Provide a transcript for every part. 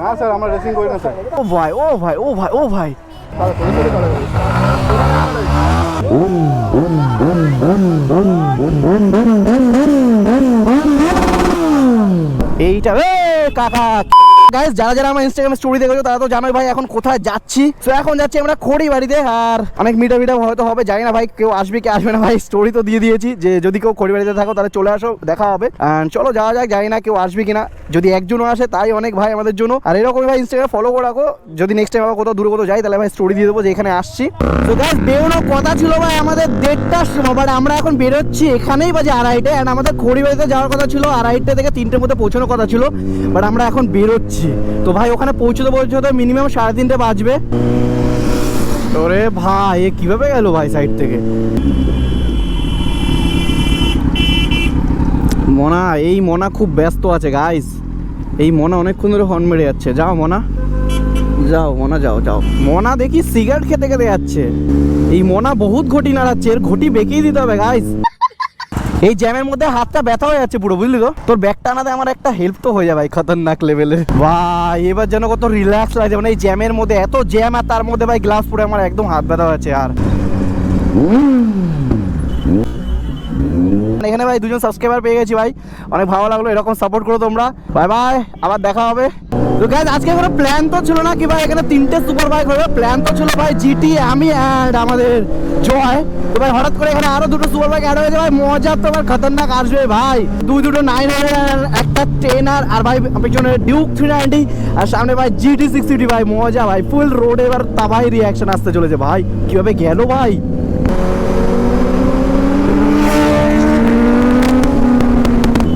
না, স্যার, আমরা রেসিং করি না, স্যার ও ভাই ও ভাই ও ভাই ও ভাই। এইটা কাকা গাইস যারা যারা আমার ইনস্টাগ্রামে স্টোরি দেখেছ, তারা তো জানোই ভাই এখন কোথায় যাচ্ছি। তো এখন যাচ্ছি আমরা খড়ি বাড়িতে, আর অনেক মিটা মিটা হয়তো হবে, জানি না ভাই কেউ আসবে কি আসবে না ভাই স্টোরি তো দিয়ে দিয়েছি যে যদি কেউ খড়ি বাড়িতে থাকো, তাহলে চলে আসো, দেখা হবে। চলো, যাওয়া যাক, জানি না কেউ আসবে কিনা। যদি একজনও আসে, তাই অনেক ভাই আমাদের জন্য। আর এরকমই ভাই ইনস্টাগ্রামে ফলো করে রাখো। যদি নেক্সট টাইম কোথাও দূরে কোথাও যাই, তাহলে ভাই স্টোরি দিয়ে দেবো যে এখানে আসছি। তো গাইস বেরোনোর কথা ছিল ভাই, আমাদের দেড়টার সময় বাট আমরা এখন বেরোচ্ছি এখানেই বাজে আড়াইটে অ্যান্ড আমাদের খড়ি বাড়িতে যাওয়ার কথা ছিল, আড়াইটে থেকে তিনটের মধ্যে পৌঁছানোর কথা ছিল। বাট আমরা এখন বেরোচ্ছি। তো ভাই, ওখানে পৌঁছতে পৌঁছতে মিনিমাম সাড়ে তিনটে বাজবে। ওরে ভাই, এ কীভাবে গেল ভাই সাইড থেকে? মনা, এই মনা খুব ব্যস্ত আছে গাইস এই মনা অনেকক্ষণ ধরে হর্ন মেরে যাচ্ছে। যাও, মনা। যাও মনা, যাও যাও। মনা দেখি সিগারেট খেতে খেতে যাচ্ছে। এই মনা বহুত ঘটি নাড়াচ্ছে, এর ঘটি বেঁকেই দিতে হবে গাইস এই জ্যামের মধ্যে হাতটা ব্যথা হয়ে যাচ্ছে পুরো, বুঝলি তো তোর ব্যাগটা আনাতে আমার একটা হেল্প তো হয়ে যাবে খতরনাক লেভেলে ভাই, এবার যেন কত রিল্যাক্স লাগছে মানে এই জ্যামের মধ্যে এত জ্যাম আর তার মধ্যে ভাই গ্লাস পুরো আমার একদম হাত ব্যথা হচ্ছে আর। এখানে ভাই দুজন সাবস্ক্রাইবার পেয়ে গেছি ভাই, অনেক ভালো লাগল, এরকম সাপোর্ট করো তোমরা। বাই বাই আবার দেখা হবে। তো গাইজ আজকে কোনো প্ল্যান তো ছিল না কি ভাই? এখানে তিনটে সুপার বাইক হবে। প্ল্যান তো ছিল ভাই জিটি আমি অ্যান্ড আমাদের জয় তো ভাই হঠাৎ করে এখানে আরও দুটো সুপার বাইক অ্যাড হয়েছে ভাই। মজা তো ভাই খতরনাক আসবে ভাই। দুই দুটো নাইন হান্ড্রেড একটা টেনার আর ভাই পেছনে ডিউক থ্রি নাইনটি আর সামনে ভাই জিটি সিক্সটি ভাই। মজা ভাই ফুল রোড এবার তাবাই রিয়াকশন আসতে চলেছে ভাই। কীভাবে গেল ভাই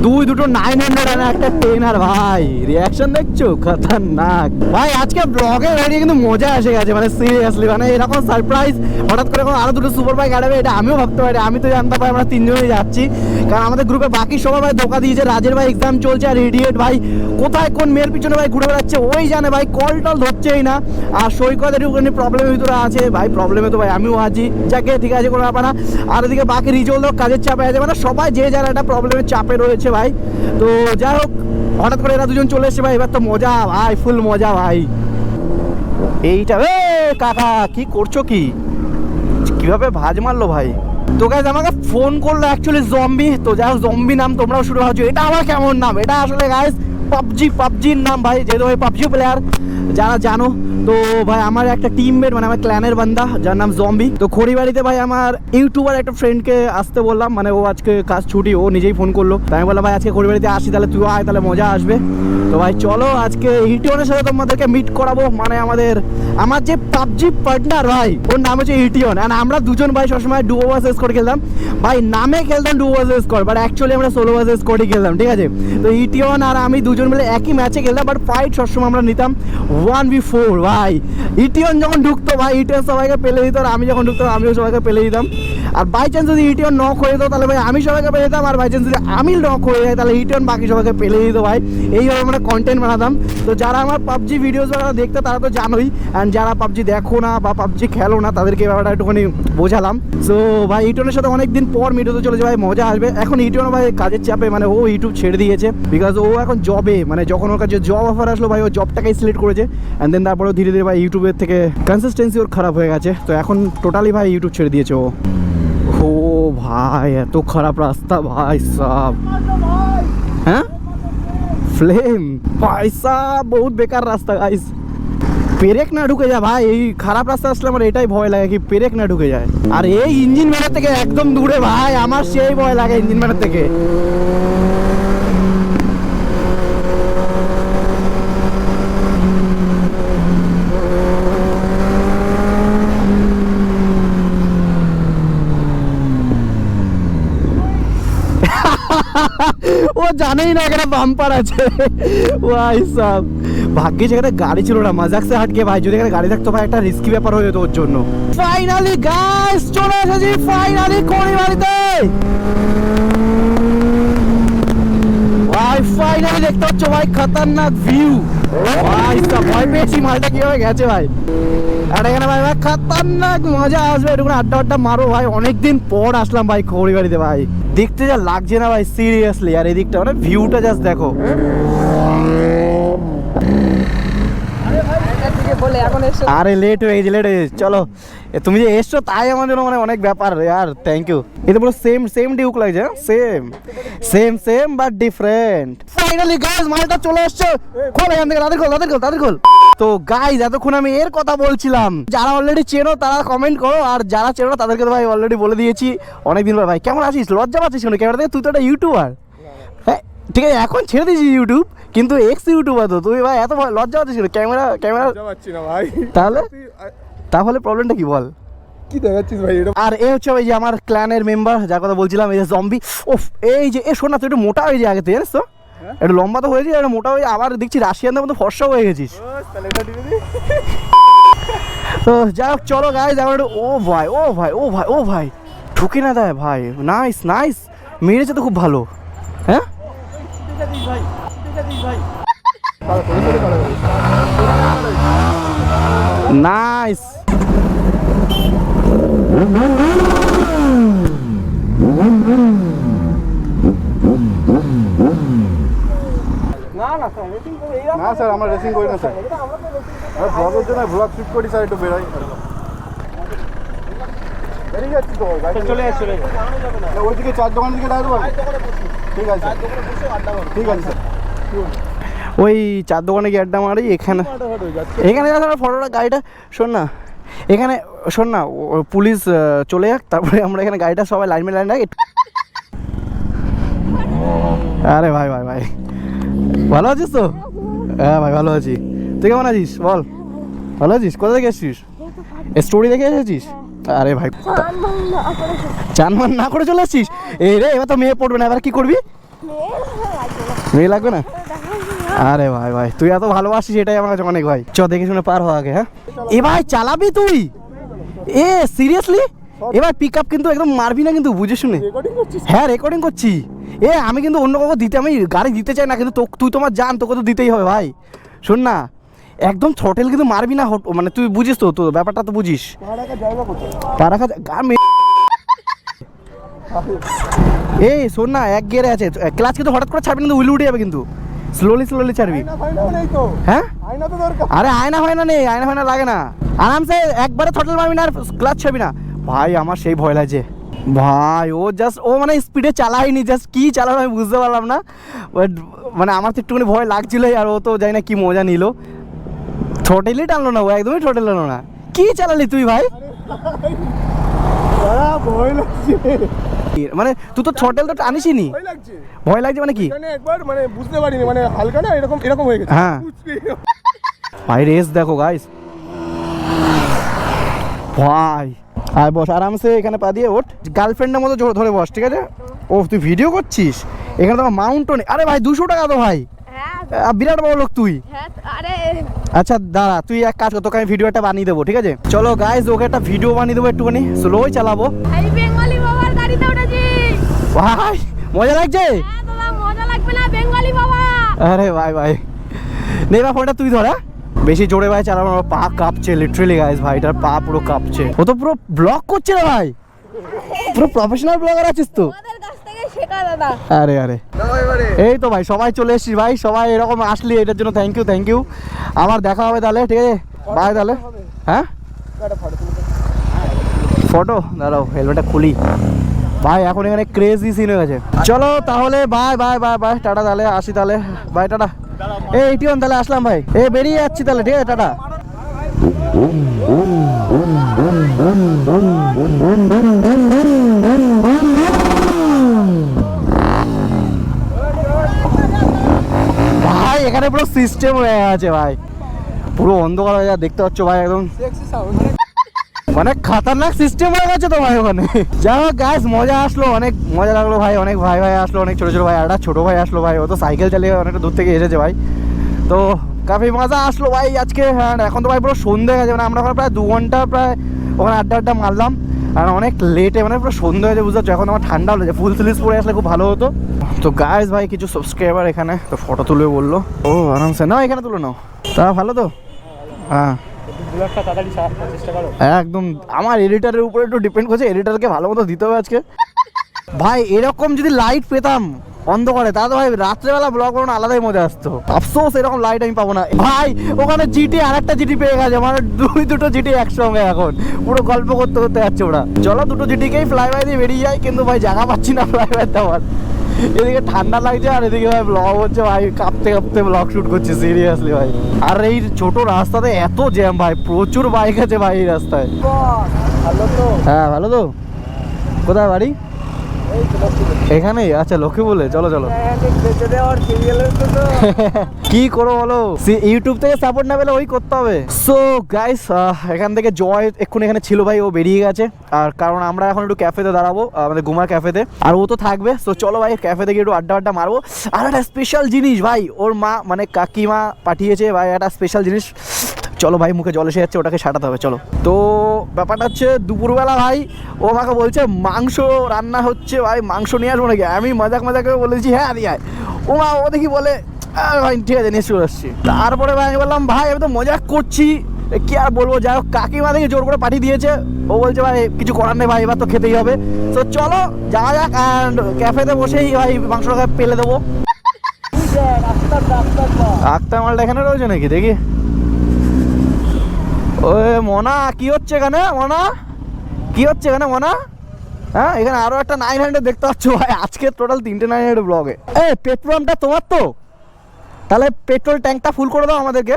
দুই দুটো নাইন হান্ড্রেড আর একটা টেন আর ভাই। রিয়াকশন দেখছ? খতরনাক। ভাই, আজকে ব্লগে দাঁড়িয়ে কিন্তু মজা এসে গেছে মানে সিরিয়াসলি মানে এরকম সারপ্রাইজ হঠাৎ করে আরও দুটো সুপার বাইক আড়াবে, এটা আমিও ভাবতে পারি, আমি তো জানতে পারি আমরা তিনজনই যাচ্ছি। কারণ আমাদের গ্রুপে বাকি সবাই ভাই ধোকা দিয়েছে। রাজের ভাই এক্সাম চলছে আর ইডিয়েট ভাই। কোথায় কোন মেয়ের পিছনে ভাই ঘুরে বেড়াচ্ছে, ওই জানে ভাই। কল টল ধরছেই না। আর সৈকতের ওখানে প্রবলেমের ভিতরে আছে। ভাই প্রবলেমে তো ভাই আমিও আছি। যাকে ঠিক আছে, কোনো ব্যাপার না। আর ওদিকে বাকি রিজল কাজের চাপে আছে। মানে সবাই যে যারা একটা প্রবলেমের চাপে রয়েছে ভাই। তো যাই হোক, হঠাৎ করে এরা দুজন চলে এসেছে ভাই। এবার তো মজা ভাই ফুল মজা ভাই। এইটা কাকা, কি করছ কি? কীভাবে ভাজ মারলো ভাই? তো গাইজ আমাকে ফোন করল অ্যাকচুয়ালি জম্বি তো যাই হোক জম্বি নাম তোমরাও শুরু ভাবছ, এটা আমার কেমন নাম? এটা আসলে গাইজ পাবজি পাবজির নাম ভাই, যেহেতু ভাই পাবজি প্লেয়ার যারা জানো, তো ভাই আমার একটা টিমমেট মানে আমার ক্ল্যানের বান্দা, যার নাম জম্বি তো খড়িবাড়িতে ভাই আমার ইউটিউবার একটা ফ্রেন্ডকে আসতে বললাম মানে ও আজকে কাজ ছুটি, ও নিজেই ফোন করল। তাই আমি বললাম, ভাই, আজকে খড়িবাড়িতে আসি, তাহলে তুইও আয়, তাহলে মজা আসবে। তো ভাই, চলো আজকে ইটিওনের সাথে তোমাদেরকে মিট করাবো। মানে আমাদের, আমার যে পাবজি পার্টনার ভাই, ওর নাম হচ্ছে ইটিওন আর আমরা দুজন ভাই সবসময় ডুও ভার্সেস করে খেলতাম। ভাই, নামে খেলতাম duo versus squad but actually আমরা সোলো ভার্সেস স্কোরই খেলতাম, ঠিক আছে? তো ইটিওন আর আমি দুজন মিলে একই ম্যাচে খেলতাম বাট ফাইট সবসময় আমরা নিতাম ওয়ান বি ফোর ভাই। ইটিওন যখন ঢুকতো, ভাই ইটিওন সবাইকে পেলে দিত, আর আমি যখন ঢুকতাম, আমিও সবাইকে পেলে দিতাম। আর বাই চান্স যদি ইটিওন নক হয়ে যেত, তাহলে ভাই আমি সবাইকে পেয়ে দিতাম আর বাই চান্স যদি আমি নক হয়ে যায়, তাহলে ইটিওন বাকি সবাইকে পেলে দিত ভাই। এইভাবে আমরা কন্টেন্ট বানাতাম। তো যারা আমার পাবজি ভিডিওস দেখতে, তারা তো জানোই। অ্যান্ড যারা পাবজি দেখো না বা পাবজি খেলো না, তাদেরকে ব্যাপারটা একটুখানি বোঝালাম। সো ভাই ইটনের সাথে অনেকদিন পর মিটোতে চলেছে ভাই, মজা আসবে। এখন ইটন ভাই কাজের চাপে মানে ও ইউটিউব ছেড়ে দিয়েছে। বিকজ ও এখন জবে মানে যখন ওর কাছে জব অফার আসলো ভাই, ও জবটাকেই সিলেক্ট করেছে। অ্যান্ড দেন তারপরেও ধীরে ধীরে ভাই ইউটিউবের থেকে কনসিস্টেন্সি ওর খারাপ হয়ে গেছে। তো এখন টোটালি ভাই ইউটিউব ছেড়ে দিয়েছে ও। ভাই, এত খারাপ রাস্তা ভাই সব। হ্যাঁ? ফ্লেম পয়সা বহুত বেকার রাস্তা গাইস পেরেক না ঢুকে যায় ভাই, এই খারাপ রাস্তা আসলে আমার এটাই ভয় লাগে কি পেরেক না ঢুকে যায়। আর এই ইঞ্জিন ম্যানের থেকে একদম দূরে ভাই, আমার সেই ভয় লাগে ইঞ্জিন ম্যানের থেকে। ও জানেই না এখানে বাম্পার আছে। ভাই সব। ভাগ্যে যেখানে গাড়ি ছিল না, মাজাক সে হাটকে। ভাই, যদি এখানে গাড়ি থাকতো, ভাই, একটা রিস্কি ব্যাপার হয়ে যেত ওর জন্য। ফাইনালি গাইস চলে এসেছি ফাইনালি কোনি বাড়িতে ভাই ফাইনালি দেখতে পাচ্ছ ভাই, খতরনাক ভিউ ভাই সব, ভয় পেয়েছি, মালটা কীভাবে গেছে ভাই। আর এখানে ভাই ভাই, খতরনাক মজা আসবে। একটু আড্ডা আড্ডা মারো ভাই। অনেকদিন পর আসলাম ভাই খড়ি বাড়িতে ভাই। দেখতে যা লাগছে না ভাই সিরিয়াসলি আর এদিকটা মানে ভিউটা জাস্ট দেখো। আরে লেট হয়ে গেছে লেট হয়ে গেছে। চলো। তুমি যে এসছো, তাই জন্য মানে অনেক ব্যাপার, আর থ্যাংক ইউ এটা পুরো সেম সেম ডিউক লাগছে same same same but different finally guys মালটা চলে আসছে খোল এখান থেকে, তাদের খোল তাদের খোল তাদের খোল। তো গাইস এতক্ষণ আমি এর কথা বলছিলাম। যারা অলরেডি চেনো তারা কমেন্ট করো আর যারা চেনো না তাদেরকে তো ভাই অলরেডি বলে দিয়েছি অনেকদিন পর। ভাই কেমন আছিস? লজ্জা পাচ্ছিস কেন? ক্যামেরা তুই তো একটা ইউটিউবার হ্যাঁ ঠিক আছে এখন ছেড়ে দিয়েছি ইউটিউব কিন্তু এক্স ইউটিউবার তো। তুই ভাই এত লজ্জা পাচ্ছিস কেন? ক্যামেরা ক্যামেরা ভাই। তাহলে? তাহলে প্রবলেমটা কি বল? কি দেখাচ্ছিস ভাই? এটা আর এ হচ্ছে ওই যে আমার ক্ল্যানের মেম্বার যার কথা বলছিলাম এই যে জম্বি ওফ এই যে এ শোন না তুই একটু মোটা হয়ে যায় আগে থেকে জানিস তো? একটু লম্বা তো হয়েছিস একটু মোটা হয়ে আবার দেখছি রাশিয়ানদের মতো ফর্সা হয়ে গেছিস। তো যাই হোক চলো গাইজ একটু ও ভাই ও ভাই ও ভাই ও ভাই। ঠুকে না দেয় ভাই। নাইস নাইস মেরেছে তো খুব ভালো। হ্যাঁ? নাইস না স্যার আমরা রেসিং করি না স্যার। আমরা ব্লগের জন্য ব্লগ শুট করি স্যার একটু বেরোই। বেরিয়ে যাচ্ছি তো চলে যাচ্ছে ওইদিকে চার দোকানের দিকে দাঁড়াতে ঠিক আছে ঠিক আছে স্যার। ওই চার দোকানে গিয়ে আড্ডা মারি এখানে এখানে যাস ফটোটা গাড়িটা শোন না। এখানে শোন না পুলিশ চলে যাক তারপরে আমরা এখানে গাড়িটা সবাই লাইন লাইন রাখি। আরে ভাই ভাই ভাই। ভালো আছিস তো? হ্যাঁ ভাই, ভালো আছি। তুই কেমন আছিস? বল। ভালো আছিস? কোথা থেকে এসছিস? স্টোরি দেখে এসেছিস? আরে ভাই চান মান না করে চলে আসছিস এই রে, এবার তো মেয়ে পড়বে না, এবার কি করবি? মেয়ে লাগবে না? আরে ভাই ভাই, তুই এত ভালোবাসিস, এটাই আমার কাছে অনেক ভাই। চ, দেখে শুনে পার হওয়া আগে হ্যাঁ? এ ভাই, চালাবি তুই? এ সিরিয়াসলি এবার পিক আপ কিন্তু একদম মারবি না কিন্তু বুঝে শুনে হ্যাঁ রেকর্ডিং করছি এ আমি কিন্তু অন্য কাউকে দিতে আমি গাড়ি দিতে চাই না কিন্তু তুই তোমার জান তোকে তো দিতেই হবে ভাই। শোন না একদম থ্রটেল কিন্তু মারবি না হট- মানে তুই বুঝিস তো তো ব্যাপারটা তো বুঝিস। এই শোন না এক গিয়ারে আছে। ক্লাস কিন্তু হঠাৎ করে ছাড়বি কিন্তু উইল উঠে যাবে কিন্তু। স্লোলি স্লোলি ছাড়বি। হ্যাঁ? আরে আয়না হয় না নেই আয়না হয় না লাগে না। আরামসে একবারে থটল মারবি না আর ক্লাস ছাড়বি না। ভাই আমার সেই ভয় লাগছে। ভাই ও জাস্ট ও মানে স্পিডে চালায়নি জাস্ট কি চালানো আমি বুঝতে পারলাম না। বাট মানে আমার তো একটুখানি ভয় লাগছিলই আর ও তো জানি না কি মজা নিল। থ্রটেলই টানলো না ও একদমই টানলো না। কি চালালি তুই ভাই? ভয় লাগছে। মানে তুই তো থ্রটেল তো টানিসই নি ভয় লাগছে মানে কি? একবার মানে বুঝতে পারিনি মানে হালকা না এরকম এরকম হয়ে গেছে। হ্যাঁ। ভাই রেস দেখো গাইস ভাই আয় বস আরামসে এখানে পা দিয়ে ওঠ। গার্লফ্রেন্ডের মতো জোর ধরে বস ঠিক আছে? ও তুই ভিডিও করছিস? এখানে তো মাউন্টও নেই আরে ভাই দুশো টাকা তো ভাই। হ্যাঁ। বিরাট বড় লোক তুই। হ্যাঁ আরে। আচ্ছা দাঁড়া তুই এক কাজ কর তোকে আমি ভিডিও একটা বানিয়ে দেবো ঠিক আছে? চলো গাইস ওকে একটা ভিডিও বানিয়ে দেবো একটুখানি। স্লোই চালাবো। ভাই মজা লাগছে? হ্যাঁ আরে ভাই ভাই। নে এবার ফোনটা তুই ধর? বেশি জোরে ভাই চালানো আমার পা কাঁপছে লিটারেলি গাইস ভাই এটার পা পুরো কাঁপছে। ও তো পুরো ব্লগ করছে রে ভাই? পুরো প্রফেশনাল ব্লগার আছিস তো? আরে আরে। এই তো ভাই সবাই চলে এসেছিস ভাই সবাই এরকম আসলি এটার জন্য থ্যাংক ইউ থ্যাংক ইউ আবার দেখা হবে তাহলে ঠিক আছে? বাই তাহলে। হ্যাঁ? ফটো দাঁড়াও হেলমেটটা খুলি। ভাই এখন এখানে ক্রেজি সিন হয়ে গেছে। চলো তাহলে bye bye bye bye tata তাহলে আসি তাহলে। Bye tata. এই টিয়ন তাহলে আসলাম ভাই। এ, বেরিয়ে যাচ্ছি তাহলে, ঠিক আছে, টাটা। ভাই, এখানে পুরো সিস্টেম হয়ে আছে ভাই। পুরো অন্ধকার হয়ে যা দেখতে পাচ্ছ, ভাই, একদম। মানে খাতারনাক সিস্টেম হয়ে গেছে তো ভাই ওখানে। যাই হোক গাছ মজা আসলো, অনেক মজা লাগল ভাই, অনেক ভাই ভাই আসলো, অনেক ছোটো ছোটো ভাই একটা ছোটো ভাই আসলো ভাই, ও তো সাইকেল চালিয়ে অনেকটা দূর থেকে এসেছে ভাই। তো কাফি মজা আসলো ভাই আজকে হ্যাঁ এখন তো ভাই পুরো সন্ধে গেছে মানে আমরা ওখানে প্রায় দু ঘণ্টা প্রায় ওখানে আড্ডা আড্ডা মারলাম, আর অনেক লেটে মানে পুরো সন্ধে হয়েছে, বুঝতে পারছ? এখন আমার ঠান্ডা হয়েছে ফুল স্লিভস পরে আসলে খুব ভালো হতো। তো গাইস ভাই, কিছু সাবস্ক্রাইবার এখানে, তো ফটো তুলবে বলল। ও, আরামসে। না এখানে তুলে নাও। তা, ভালো তো? হ্যাঁ। করো। একদম। আমার এডিটারের উপরে একটু ডিপেন্ড করছে এডিটারকে ভালো মতো দিতে হবে আজকে। ভাই, এরকম যদি লাইট পেতাম অন্ধকারে, তাহলে তো ভাই রাত্রেবেলা ব্লগ করানো আলাদাই মজা আসতো। আফসোস, এরকম লাইট আমি পাবো না। ভাই, ওখানে জিটি আর একটা জিটি পেয়ে গেছে মানে দুই, দুটো জিটি একসঙ্গে এখন। পুরো গল্প করতে করতে যাচ্ছে ওরা। চলো, দুটো জিটিকেই ফ্লাই বাই দিয়ে বেরিয়ে যায় কিন্তু ভাই জায়গা পাচ্ছি না ফ্লাই বাই দেওয়ার। এদিকে ঠান্ডা লাগছে আর এদিকে ভাই ব্লগ হচ্ছে ভাই কাঁপতে কাঁপতে ব্লগ শুট করছে সিরিয়াসলি ভাই। আর এই ছোট রাস্তাতে এত জ্যাম ভাই প্রচুর বাইক আছে ভাই এই রাস্তায়। হ্যাঁ ভালো তো। কোথায় বাড়ি? এখানেই? আচ্ছা লক্ষ্মী বলে, চলো চলো। কি করো বলো? ইউটিউব থেকে সাপোর্ট না পেলে ওই করতে হবে। সো গাইস এখান থেকে জয় এক্ষুনি এখানে ছিল ভাই, ও বেরিয়ে গেছে। আর কারণ আমরা এখন একটু ক্যাফেতে দাঁড়াবো আমাদের গুমার ক্যাফেতে আর ও তো থাকবে। সো চলো ভাই ক্যাফে থেকে একটু আড্ডা আড্ডা মারবো। আর একটা স্পেশাল জিনিস ভাই, ওর মা মানে কাকিমা পাঠিয়েছে ভাই, একটা স্পেশাল জিনিস। চলো ভাই মুখে জল এসে যাচ্ছে ওটাকে সাটাতে হবে চলো। তো ব্যাপারটা হচ্ছে দুপুরবেলা ভাই ও আমাকে বলছে মাংস রান্না হচ্ছে ভাই মাংস নিয়ে আসব নাকি? আমি মজাক মজাক বলেছি হ্যাঁ দিয়ে আয়। ও মা ও দেখি বলে ভাই ঠিক আছে নিয়ে চলে আসছি। তারপরে ভাই আমি বললাম ভাই আমি তো মজা করছি কি আর বলব? যাই হোক কাকিমা থেকে জোর করে পাঠিয়ে দিয়েছে। ও বলছে ভাই কিছু করার নেই ভাই এবার তো খেতেই হবে। তো চলো যাওয়া যাক অ্যান্ড ক্যাফেতে বসেই ভাই মাংসটা পেলে দেবো। আক্তার মালটা এখানে রয়েছে নাকি? দেখি। ওই মনা কি হচ্ছে এখানে? মনা? কি হচ্ছে এখানে মনা? হ্যাঁ এখানে আরও একটা নাইন হান্ড্রেড দেখতে পাচ্ছ ভাই। আজকে টোটাল তিনটে নাইন হান্ড্রেড ব্লগে এ। পেট্রোলটা তোমার তো? তাহলে পেট্রোল ট্যাঙ্কটা ফুল করে দাও আমাদেরকে।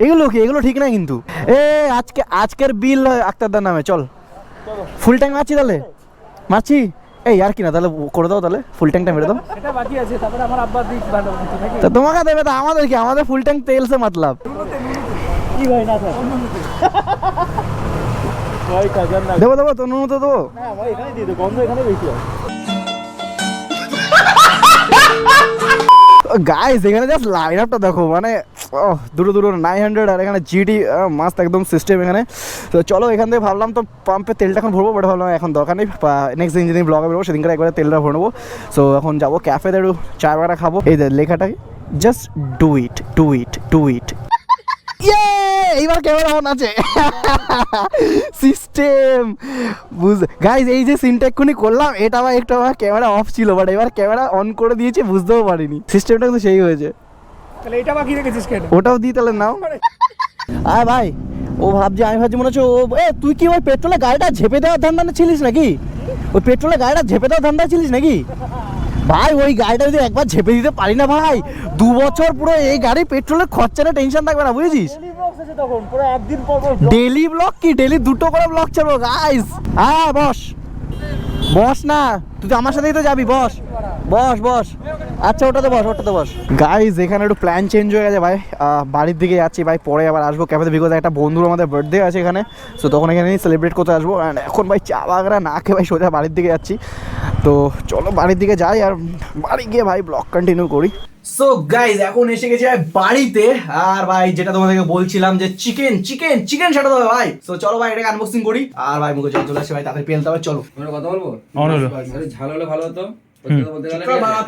এগুলো কি? এগুলো ঠিক না কিন্তু। এ আজকে আজকের বিল আক্তারদার নামে চল। ফুল ট্যাঙ্ক মারছি তাহলে? মারছি? এই আর কি না তাহলে করে দাও তাহলে। ফুল ট্যাঙ্কটা মেরে দাও। সেটা বাকি আছে তারপরে আমার আব্বার দিক তো তোমাকে দেবে তো আমাদের কি? আমাদের ফুল ট্যাঙ্ক তেল সে মতলব দেবো দেবো, তোর মতো দেবো। গাইস এখানে জাস্ট লাইন আপটা দেখো মানে দুটো দুটো নাইন হান্ড্রেড আর এখানে জিডি মাস্ত একদম সিস্টেম এখানে। তো চলো, এখান থেকে ভাবলাম তো পাম্পে তেলটা এখন ভরবো বাট ভাবলাম এখন দরকার নেই নেক্সট যেদিন ব্লগে বেরোবো, সেদিনকার একবারে তেলটা ভরে নেব। সো এখন যাব ক্যাফেতে একটু চা বাটা খাব। এই দেখ লেখাটা just do it do it do it ইয়ে এইবার ক্যামেরা অন আছে। সিস্টেম বুঝ গাইজ এই যে সিনটা এক্ষুনি করলাম এটা আবার একটু আমার ক্যামেরা অফ ছিল বাট এবার ক্যামেরা অন করে দিয়েছে বুঝতেও পারিনি। সিস্টেমটা কিন্তু সেই হয়েছে। তাহলে এটা বাকি রেখেছিস কেন? ওটাও দিই তাহলে নাও। আয় ভাই ও ভাবছে আমি ভাবছি মনে হচ্ছে ও এ তুই কি ওই পেট্রোলে গাড়িটা ঝেপে দেওয়ার ধান্দা ছিলিস নাকি? ওই পেট্রোলে গাড়িটা ঝেপে দেওয়ার ধান্দা ছিলিস নাকি? ভাই ওই গাড়িটা যদি একবার ঝেপে দিতে পারি না ভাই দু বছর পুরো এই গাড়ি পেট্রোলের খরচাটা টেনশন থাকবে না বুঝেছিস? ডেলি ব্লগ কি? ডেলি দুটো করে ব্লক ছাড়বো গাইস হ্যাঁ বস। বস না তুই আমার সাথেই তো যাবি বস। বস বস। আচ্ছা ওটাতে বস ওটাতে বস। গাইজ এখানে একটু প্ল্যান চেঞ্জ হয়ে গেছে ভাই। বাড়ির দিকে যাচ্ছি ভাই। পরে আবার আসব ক্যাফেতে বিকজ একটা বন্ধুর আমাদের বার্থডে আছে এখানে। সো তখন এখানে সেলিব্রেট করতে আসব। অ্যান্ড এখন ভাই চা বাগরা না খেয়ে ভাই সোজা বাড়ির দিকে যাচ্ছি। তো চলো বাড়ির দিকে যাই আর বাড়ি গিয়ে ভাই ব্লগ কন্টিনিউ করি। সো গাইজ এখন এসে গেছি ভাই বাড়িতে। আর ভাই যেটা তোমাদেরকে বলছিলাম যে চিকেন চিকেন চিকেন সেটা তো ভাই। তো চলো ভাই এটাকে আনবক্সিং করি। আর ভাই মুখে জল চলে আসছে ভাই তাদের পেলতে হবে চলো। কথা বলব? ঝাল হলে ভালো হতো।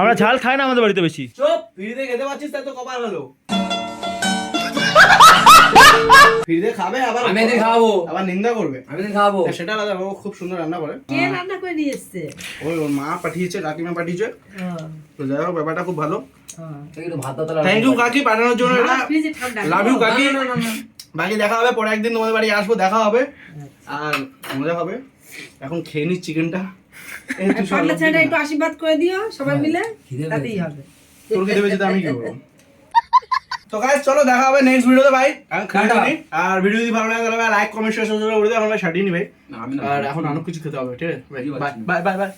আমরা ঝাল খাই না আমাদের বাড়িতে বেশি। চুপ ফ্রিতে খেতে পাচ্ছিস তাই তো কপাল হলো ফ্রিতে খাবে আবার আমি এদিন খাওয়াবো আবার নিন্দা করবে। আমি এদিন খাওয়াবো সেটা আলাদা ও খুব সুন্দর রান্না করে। কে রান্না করে নিয়ে এসছে? ওই ওর মা পাঠিয়েছে কাকিমা পাঠিয়েছে। তো যাই হোক ব্যাপারটা খুব ভালো। তুই একটু ভাত দাও তাহলে থ্যাংক ইউ কাকি পাঠানোর জন্য এটা ফ্রিজে লাভ ইউ কাকি। বাকি দেখা হবে পরে একদিন তোমাদের বাড়ি আসব দেখা হবে। আর মজা হবে। এখন খেয়ে নিস চিকেনটা ছেলেটা একটু আশীর্বাদ করে দিও সবাই মিলে। তাতেই হবে। তোর আমি কি করব? তো গাইস চলো দেখা হবে নেক্সট ভিডিওতে ভাই। আর ভিডিও যদি ভালো লাগে তাহলে লাইক কমেন্ট শেয়ার করে দিও আমরা ভাই সাটিয়ে নি ভাই না, আমি না আর এখন অনেক কিছু খেতে হবে ঠিক আছে। By bye by